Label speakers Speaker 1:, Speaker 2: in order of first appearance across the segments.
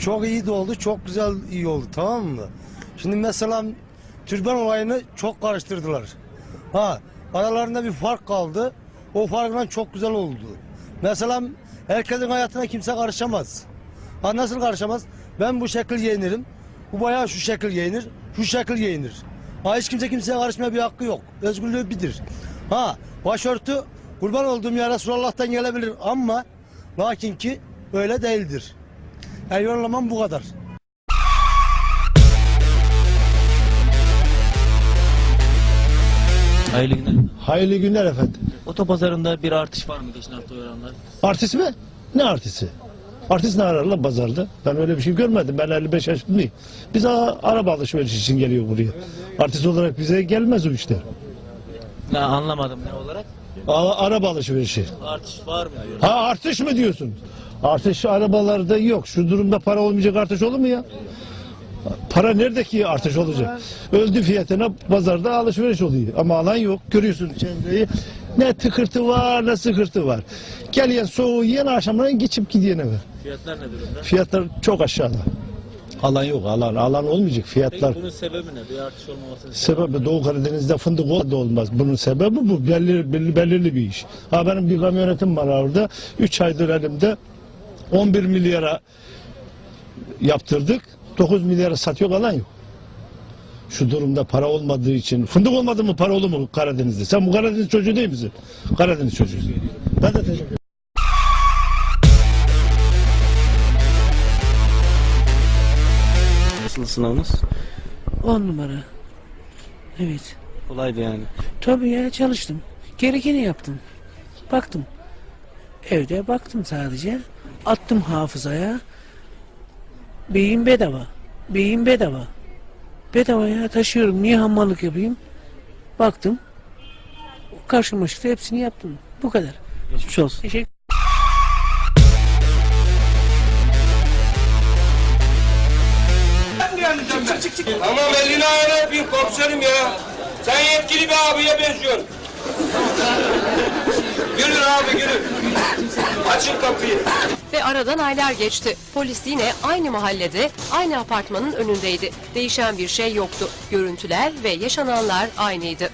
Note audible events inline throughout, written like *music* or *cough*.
Speaker 1: Çok iyi de oldu, çok güzel iyi oldu tamam mı? Şimdi mesela türban olayını çok karıştırdılar. Ha, aralarında bir fark kaldı. O farkla çok güzel oldu. Mesela herkesin hayatına kimse karışamaz. Ha nasıl karışamaz? Ben bu şekil giyinirim. Bu bayağı şu şekil giyinir. Şu şekil giyinir. Ha hiç kimse kimseye karışmaya bir hakkı yok. Özgürlüğü bilir. Ha başörtü kurban olduğum ya Resulullah'tan gelebilir ama lakin ki öyle değildir. Yorumlamam bu kadar.
Speaker 2: Hayırlı günler.
Speaker 3: Hayırlı günler efendim.
Speaker 2: Otopazarında bir artış var mı geçen hafta oranlar?
Speaker 3: Artist mi? Ne artisti? Artist ne arar lan pazarda? Ben öyle bir şey görmedim. Ben 55 yaşındayım. Biz a- araba alışverişi için geliyor buraya. Artist olarak bize gelmez o işler.
Speaker 2: Ne anlamadım ne olarak?
Speaker 3: A- araba alışverişi.
Speaker 2: Artış var mı diyor.
Speaker 3: Ha artış mı diyorsun? Artış arabalarda yok. Şu durumda para olmayacak artış olur mu ya? Para nerede ki artış olacak? Öldü fiyatına pazarda alışveriş oluyor. Ama alan yok. Görüyorsun çevreyi. Ne tıkırtı var ne sıkırtı var. Gelen soğuğu yiyen akşamdan geçip gidiyor eve.
Speaker 2: Fiyatlar ne durumda?
Speaker 3: Fiyatlar çok aşağıda. Alan yok alan. Alan olmayacak fiyatlar.
Speaker 2: Peki bunun sebebi ne? Bir artış olmamasının
Speaker 3: Sebebi Doğu Karadeniz'de fındık ol- da olmaz. Bunun sebebi bu. Belirli, belirli, belirli bir iş. Ha benim bir kamyonetim var orada. 3 aydır elimde 11 milyara yaptırdık. 9 milyara satıyor alan yok. Şu durumda para olmadığı için. Fındık olmadı mı para olur mu Karadeniz'de? Sen bu Karadeniz çocuğu değil misin? Karadeniz çocuğu. Ben de teşekkür ederim.
Speaker 2: Sınavınız?
Speaker 4: 10 numara. Evet.
Speaker 2: Kolaydı yani.
Speaker 4: Tabii ya çalıştım. Gerekeni yaptım. Baktım. Evde baktım sadece. Attım hafızaya. Beyin bedava. Beyin bedava. Bedava ya taşıyorum. Niye hamallık yapayım? Baktım. Karşıma çıktı hepsini yaptım. Bu kadar.
Speaker 2: Geçmiş olsun.
Speaker 4: Teşekkür
Speaker 5: Tamam elini ayağını öpeyim komiserim ya. Sen yetkili bir abiye benziyorsun. Gülün abi gülün. Açın kapıyı.
Speaker 6: Ve aradan aylar geçti. Polis yine aynı mahallede, aynı apartmanın önündeydi. Değişen bir şey yoktu. Görüntüler ve yaşananlar aynıydı.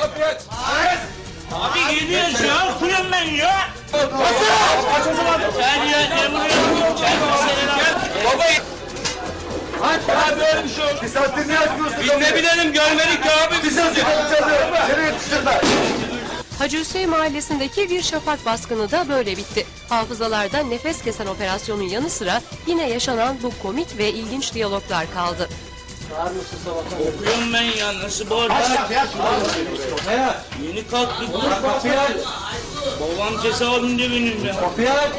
Speaker 5: Kapıyı aç.
Speaker 7: Abi gidiyoruz ya. Kulüm ben ya.
Speaker 5: Aç o zaman.
Speaker 7: Sen ya ne vuruyorsun? Sen
Speaker 5: Baba. Aç ya böyle bir şey olur. Bir saattir ne yapıyorsun? Biz ne bilelim görmedik ya abi. Bir saattir yetiştirme?
Speaker 6: Hacı Hüseyin mahallesindeki bir şafak baskını da böyle bitti. Hafızalarda nefes kesen operasyonun yanı sıra yine yaşanan bu komik ve ilginç diyaloglar kaldı.
Speaker 7: Okuyorum ben ya. Nasıl bu arada? Yeni kalktık. Babam cezaevinde benim ya.
Speaker 5: Kapıyı aç.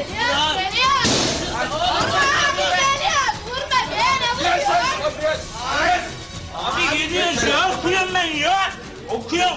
Speaker 7: Abi gidiyoruz ya. Okuyorum ben ya. Okuyorum.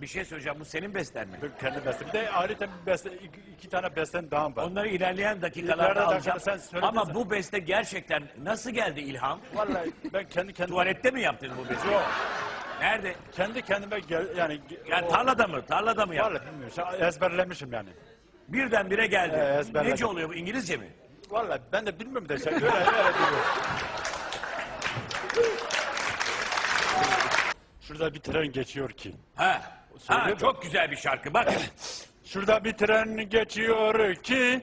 Speaker 8: Bir şey söyleyeceğim bu senin besten mi?
Speaker 9: Kendi bestem. Bir de ayrıca bir beste, iki, iki tane bestem daha var.
Speaker 8: Onları ilerleyen dakikalarda alacağım.
Speaker 9: dakikada sen
Speaker 8: Ama
Speaker 9: sen.
Speaker 8: bu beste gerçekten nasıl geldi ilham?
Speaker 9: Vallahi ben kendi kendime
Speaker 8: Tuvalette mi yaptın bu besteyi?
Speaker 9: Yok.
Speaker 8: Nerede?
Speaker 9: kendi kendime gel, yani
Speaker 8: Yani tarlada mı? Tarlada mı yaptın?
Speaker 9: Vallahi bilmiyorum. Ezberlemişim yani.
Speaker 8: Birdenbire geldi.
Speaker 9: Ee, ezberledim.
Speaker 8: Nece oluyor bu İngilizce mi?
Speaker 9: Vallahi ben de bilmiyorum da öyle öyle diyor. Şurada bir tren geçiyor ki.
Speaker 8: Ha. Ha, çok güzel bir şarkı bak.
Speaker 9: Şurada bir tren geçiyor ki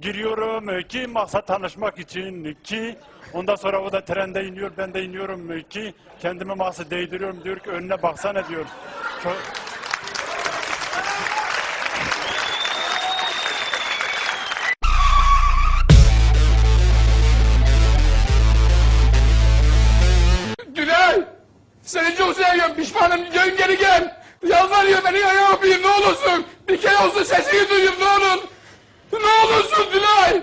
Speaker 9: giriyorum ki maksat tanışmak için ki ondan sonra o da trende iniyor ben de iniyorum ki kendimi mahsus değdiriyorum diyor ki önüne baksana diyor. Çok...
Speaker 5: Güney! Seni çok seviyorum. Pişmanım. Dön geri gel. Yalvarıyor beni ayağa öpeyim ne olursun. Bir kere olsun sesini duyayım ne olur. Ne olursun Güney!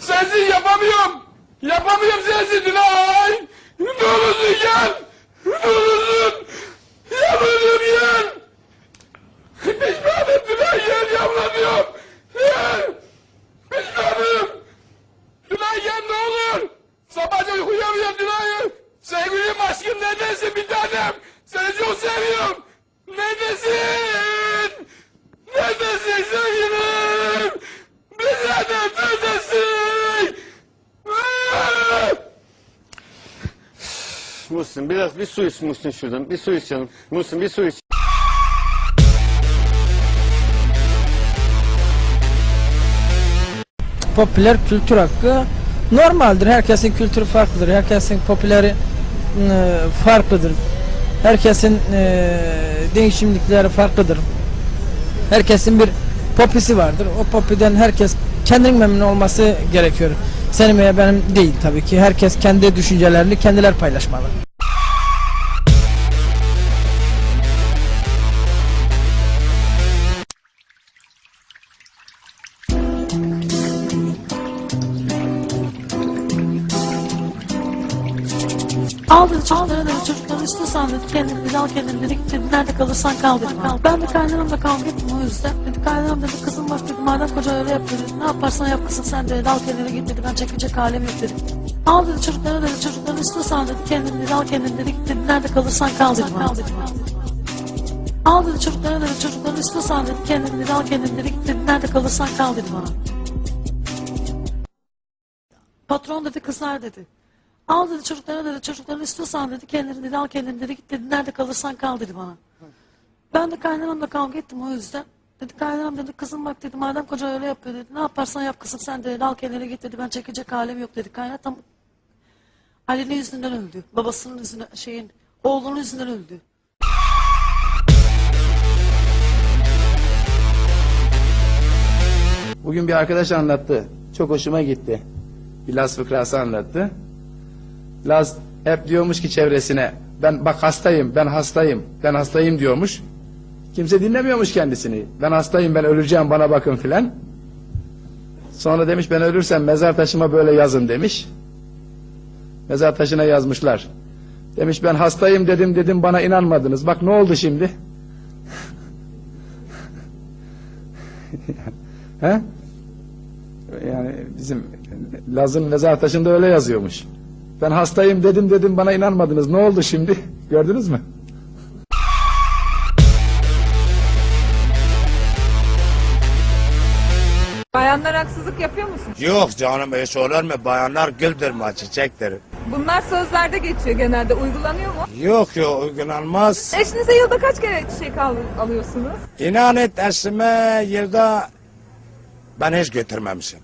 Speaker 5: Sensiz yapamıyorum. Yapamıyorum sensiz Güney! Ne olursun gel! Ne olursun! Yalvarıyorum gel! Pişmanım Güney gel yalvarıyorum! Gel! Pişmanım! Günay gel ne olur. Sabahca uyuyamıyorum Günay. Sevgilim aşkım neredesin bir tanem? Seni çok seviyorum. Neredesin? Neredesin sevgilim? Bir tanem neredesin? Ah!
Speaker 10: Muhsin biraz bir su iç Muhsin şuradan. Bir su iç canım. Muhsin bir su iç.
Speaker 4: popüler kültür hakkı normaldir. Herkesin kültürü farklıdır. Herkesin popüleri e, farklıdır. Herkesin e, değişimlikleri farklıdır. Herkesin bir popisi vardır. O popiden herkes kendinin memnun olması gerekiyor. Senin veya benim değil tabii ki. Herkes kendi düşüncelerini kendiler paylaşmalı.
Speaker 11: Aldı çocukları çocukları üstüne sandı kendini bir al kendini dedik dedi nerede kalırsan kal dedim kal. Ben de kaynanamla kavga ettim o yüzden dedi kaynanam dedi kızım bak dedi madem koca öyle yapıyor dedi ne yaparsan yap kızım sen dedi al kendini git dedi ben çekecek halim yok dedi. Al dedi çocukları dedi çocukların üstüne sandı kendini dedi al kendini dedik dedi nerede kalırsan kal dedim kal dedim. Al dedi çocukları dedi çocukların üstüne sandı kendini dedi al kendini dedik dedi nerede kalırsan kal dedi bana. Patron dedi kızlar dedi. Al dedi çocuklara dedi çocukların üstüne sağ dedi kendini dedi al kendini dedi git dedi nerede kalırsan kal dedi bana. Ben de kaynanamla kavga ettim o yüzden. Dedi kaynanam dedi kızım bak dedi madem koca öyle yapıyor dedi ne yaparsan yap kızım sen dedi al kendini git dedi ben çekecek halim yok dedi. Kaynatam Ali'nin yüzünden öldü. Babasının yüzünden şeyin oğlunun yüzünden öldü.
Speaker 12: Bugün bir arkadaş anlattı. Çok hoşuma gitti. Bir Laz fıkrası anlattı. Laz hep diyormuş ki çevresine ben bak hastayım, ben hastayım, ben hastayım diyormuş. Kimse dinlemiyormuş kendisini. Ben hastayım, ben öleceğim, bana bakın filan. Sonra demiş ben ölürsem mezar taşıma böyle yazın demiş. Mezar taşına yazmışlar. Demiş ben hastayım dedim dedim bana inanmadınız. Bak ne oldu şimdi? *laughs* He? Yani bizim Laz'ın mezar taşında öyle yazıyormuş. Ben hastayım dedim dedim bana inanmadınız. Ne oldu şimdi? *laughs* Gördünüz mü?
Speaker 13: Bayanlar haksızlık yapıyor musun?
Speaker 14: Yok canım hiç olur mu? Bayanlar güldür mü çiçektir.
Speaker 13: Bunlar sözlerde geçiyor genelde. Uygulanıyor mu?
Speaker 14: Yok yok uygulanmaz.
Speaker 13: Eşinize yılda kaç kere çiçek al- alıyorsunuz?
Speaker 14: İnan et eşime yılda ben hiç götürmemişim.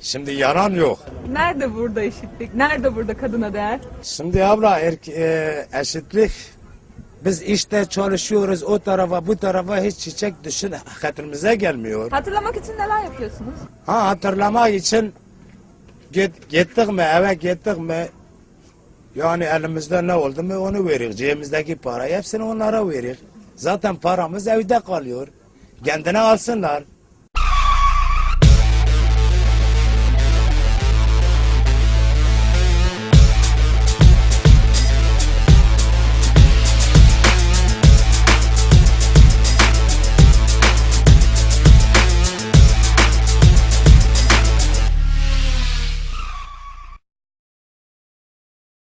Speaker 14: Şimdi yalan yok.
Speaker 13: Nerede burada eşitlik? Nerede burada kadına değer?
Speaker 14: Şimdi abla erk- e, eşitlik biz işte çalışıyoruz o tarafa bu tarafa hiç çiçek düşün hatırımıza gelmiyor.
Speaker 13: Hatırlamak için neler yapıyorsunuz?
Speaker 14: Ha hatırlamak için git, gittik mi eve gittik mi yani elimizde ne oldu mu onu verir. Cebimizdeki parayı hepsini onlara verir. Zaten paramız evde kalıyor. Kendine alsınlar.